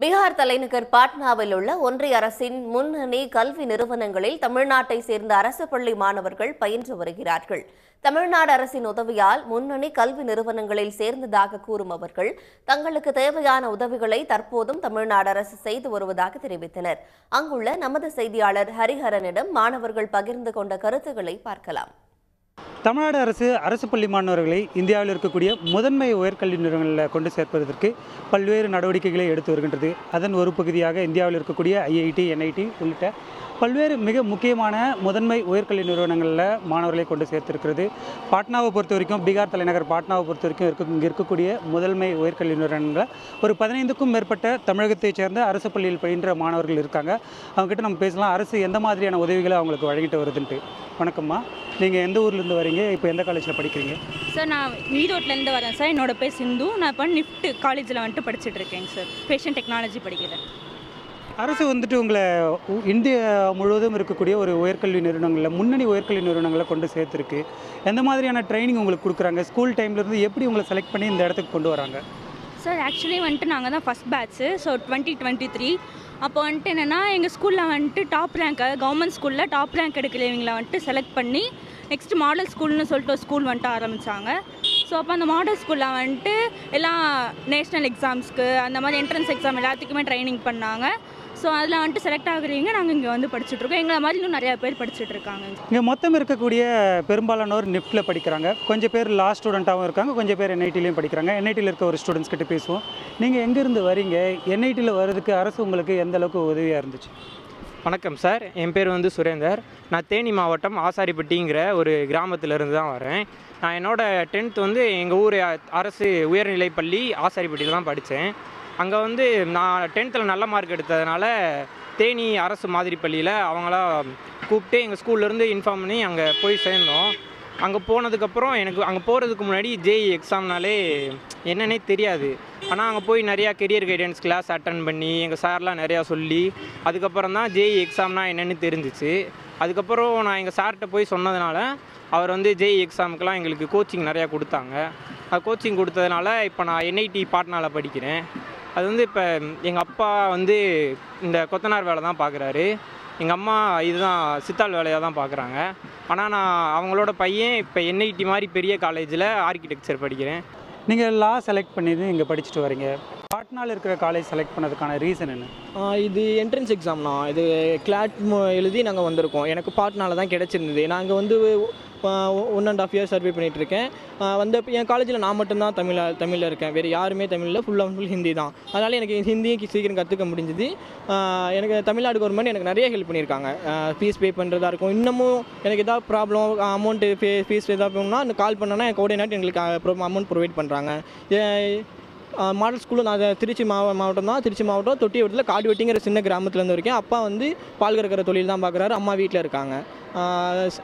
பீகார் தலைநகர் பாட்னாவில் உள்ள ஒன்றிய அரசின் முன்னணி கல்வி நிறுவனங்களில் தமிழ்நாட்டை சேர்ந்த அரசு பள்ளி மாணவர்கள் பயின்று வருகிறார்கள். தமிழ்நாடு அரசின் உதவியால் முன்னணி கல்வி நிறுவனங்களில் சேர்ந்ததாக கூறும் அவர்கள் தங்களுக்கு தேவையான உதவிகளை தற்போதும் தமிழ்நாடு அரசு செய்து வருவதாக தெரிவித்தனர். அங்குள்ள நமது செய்தியாளர் ஹரிஹரனிடம் மாணவர்கள் பகிர்ந்து கொண்ட கருத்துக்களை பார்க்கலாம். தமிழ்நாடு அரசு அரசு பள்ளி மாணவர்களை இந்தியாவில் இருக்கக்கூடிய முதன்மை உயர்கல்வி நிறுவனங்களில் கொண்டு சேர்ப்பதற்கு பல்வேறு நடவடிக்கைகளை எடுத்து வருகின்றது. அதன் ஒரு பகுதியாக இந்தியாவில் இருக்கக்கூடிய ஐஐடி என்ஐடி உள்ளிட்ட பல்வேறு மிக முக்கியமான முதன்மை உயர்கல்வி நிறுவனங்களில் மாணவர்களை கொண்டு சேர்த்திருக்கிறது. பாட்னாவை பொறுத்த வரைக்கும் பீகார் தலைநகர் பாட்னாவை பொறுத்த வரைக்கும் இருக்க இங்கே இருக்கக்கூடிய முதன்மை உயர்கல்வி நிறுவனங்களில் ஒரு பதினைந்துக்கும் மேற்பட்ட தமிழகத்தைச் சேர்ந்த அரசு பள்ளியில் பயின்ற மாணவர்கள் இருக்காங்க. அவங்ககிட்ட நம்ம பேசலாம். அரசு எந்த மாதிரியான உதவிகளை அவங்களுக்கு வழங்கிட்டு வருதுன்ட்டு. வணக்கம்மா. நீங்கள் எந்த ஊர்லேருந்து வரீங்க? இப்போ எந்த காலேஜில் படிக்கிறீங்க? சார் நான் ஈரோட்லேருந்து வரேன் சார் என்னோட பேர் சிந்து. நான் இப்போ நிஃப்ட் காலேஜில் வந்துட்டு படிச்சுட்டு இருக்கேங்க சார் பேஷன் டெக்னாலஜி படிக்கிறேன் அரசு வந்துட்டு உங்களை இந்தியா முழுவதும் இருக்கக்கூடிய ஒரு உயர்கல்வி நிறுவனங்களில் முன்னணி உயர்கல்வி நிறுவனங்களை கொண்டு சேர்த்துருக்கு. எந்த மாதிரியான ட்ரைனிங் உங்களுக்கு கொடுக்குறாங்க? ஸ்கூல் டைம்லேருந்து எப்படி உங்களை செலக்ட் பண்ணி இந்த இடத்துக்கு கொண்டு வராங்க? சார் ஆக்சுவலி வந்துட்டு நாங்கள் தான் first batch so twenty twenty three அப்போ வந்துட்டு என்னென்னா எங்கள் ஸ்கூலில் வந்துட்டு டாப் ரேங்க் கவர்மெண்ட் ஸ்கூலில் டாப் ரேங்க் எடுக்கிறவங்கள வந்துட்டு செலக்ட் பண்ணி நெக்ஸ்ட் மாடல் ஸ்கூல்னு சொல்லிட்டு ஒரு ஸ்கூல் வந்துட்டு ஆரம்பித்தாங்க ஸோ அப்போ அந்த மாடல் ஸ்கூலில் வந்துட்டு எல்லாம் நேஷ்னல் எக்ஸாம்ஸ்க்கு அந்த மாதிரி என்ட்ரன்ஸ் எக்ஸாம் எல்லாத்துக்குமே ட்ரைனிங் பண்ணாங்க. ஸோ அதில் வந்துட்டு செலக்ட் ஆகுறீங்க நாங்கள் இங்கே வந்து படிச்சுட்ருக்கோம் எங்களை மாதிரி இன்னும் நிறையா பேர் படிச்சுட்டு இருக்காங்க. இங்கே மொத்தம் இருக்கக்கூடிய பெரும்பாலானோர் நிஃப்டில் படிக்கிறாங்க. கொஞ்சம் பேர் லா ஸ்டூடெண்ட்டாகவும் இருக்காங்க. கொஞ்சம் பேர் என்ஐடிலையும் படிக்கிறாங்க. என்ஐடியில் இருக்க ஒரு ஸ்டூடெண்ட்ஸ் கிட்ட பேசுவோம். நீங்கள் எங்கேருந்து வரீங்க? என்ஐடியில் வர்றதுக்கு அரசு உங்களுக்கு எந்த அளவுக்கு உதவியாக இருந்துச்சு? வணக்கம் சார். என் பேர் வந்து சுரேந்தர். நான் தேனி மாவட்டம் ஆசாரிப்பட்டிங்கிற ஒரு கிராமத்திலிருந்து தான் வரேன். நான் என்னோட டென்த் வந்து எங்கள் ஊர் அரசு உயர்நிலை பள்ளி ஆசாரிப்பட்டியில் தான் படித்தேன். அங்கே வந்து நான் டென்த்தில் நல்ல மார்க் எடுத்ததுனால தேனி அரசு மாதிரி பள்ளியில் அவங்களா கூப்பிட்டு எங்கள் ஸ்கூல்லேருந்து இன்ஃபார்ம் பண்ணி அங்கே போய் சேர்ந்தோம். அங்கே போனதுக்கப்புறம் எனக்கு அங்கே போகிறதுக்கு முன்னாடி ஜேஇ எக்ஸாம்னாலே என்னன்னே தெரியாது. ஆனால் அங்கே போய் நிறையா கெரியர் கைடன்ஸ் கிளாஸ் அட்டன் பண்ணி எங்கள் சார்லாம் நிறையா சொல்லி அதுக்கப்புறம் தான் ஜேஇ எக்ஸாம்னா என்னென்னு தெரிஞ்சிச்சு. அதுக்கப்புறம் நான் எங்கள் சார்கிட்ட போய் சொன்னதுனால அவர் வந்து ஜேஇ எக்ஸாமுக்கெலாம் எங்களுக்கு கோச்சிங் நிறையா கொடுத்தாங்க. அது கோச்சிங் கொடுத்ததுனால இப்போ நான் என்ஐடி பாட்னாவில் படிக்கிறேன். அது வந்து இப்போ எங்கள் அப்பா வந்து இந்த கொத்தனார் வேலை தான் பார்க்குறாரு எங்கள் அம்மா இதுதான் சித்தாள் வேலையாக தான் பார்க்குறாங்க ஆனால் நான் அவங்களோட பையன் இப்போ என்ஐடி மாதிரி பெரிய காலேஜில் ஆர்கிடெக்சர் படிக்கிறேன். நீங்கள் லா செலக்ட் பண்ணி இங்கே படிச்சுட்டு வரீங்க. பாட்னாவில் இருக்கிற காலேஜ் செலக்ட் பண்ணதுக்கான ரீசன் என்ன? இது என்ட்ரன்ஸ் எக்ஸாம்ண்ணா இது கிளாட் எழுதி நாங்கள் வந்திருக்கோம். எனக்கு பாட்னால தான் கிடச்சிருந்தது. நாங்கள் வந்து one and half year survey பண்ணிகிட்டு இருக்கேன் வந்து என் காலேஜில் நான் மட்டும்தான் தமிழ் தமிழில் இருக்கேன். வேறு யாருமே தமிழில் ஃபுல் அண்ட் ஃபுல் ஹிந்தி தான். அதனால் எனக்கு ஹிந்தியும் சீக்கிரம் கற்றுக்க முடிஞ்சுது. எனக்கு தமிழ்நாடு கவர்மெண்ட் எனக்கு நிறைய ஹெல்ப் பண்ணியிருக்காங்க. ஃபீஸ் பே பண்ணுறதா இருக்கும். இன்னமும் எனக்கு ஏதாவது ப்ராப்ளம் அமௌண்ட்டு ஃபீஸ் எதாவது போகணும்னா அந்த கால் பண்ணோன்னா என் கோஆர்டினேட் எங்களுக்கு அமௌண்ட் ப்ரொவைட் பண்ணுறாங்க மாடல் ஸ்கூலில் நான் திருச்சி மாவ மாவட்டம் தான். திருச்சி மாவட்டம் தொட்டியவட்டத்தில் காடுவெட்டிங்கிற சின்ன கிராமத்துலேருந்து இருக்கேன் அப்பா வந்து பால் கறக்கிற தொழில் தான் பார்க்குறாரு அம்மா வீட்டில் இருக்காங்க.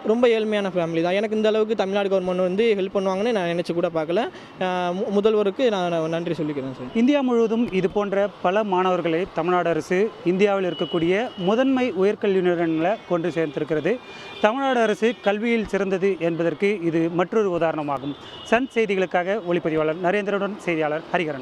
ரொம்ப ஏழ்மையான ஃபேமிலி தான். எனக்கு இந்த அளவுக்கு தமிழ்நாடு கவர்மெண்ட் வந்து ஹெல்ப் பண்ணுவாங்கன்னு நான் நினச்சி கூட பார்க்கல மு- முதல்வருக்கு நான் நன்றி சொல்லிக்கிறேன் சார். இந்தியா முழுவதும் இது போன்ற பல மாணவர்களை தமிழ்நாடு அரசு இந்தியாவில் இருக்கக்கூடிய முதன்மை உயர்கல்வி நிறுவனங்களை கொண்டு சேர்ந்திருக்கிறது தமிழ்நாடு அரசு கல்வியில் சிறந்தது என்பதற்கு இது மற்றொரு உதாரணமாகும். சன் செய்திகளுக்காக ஒளிப்பதிவாளர் நரேந்திரனுடன் செய்தியாளர் ஹரிகரன்.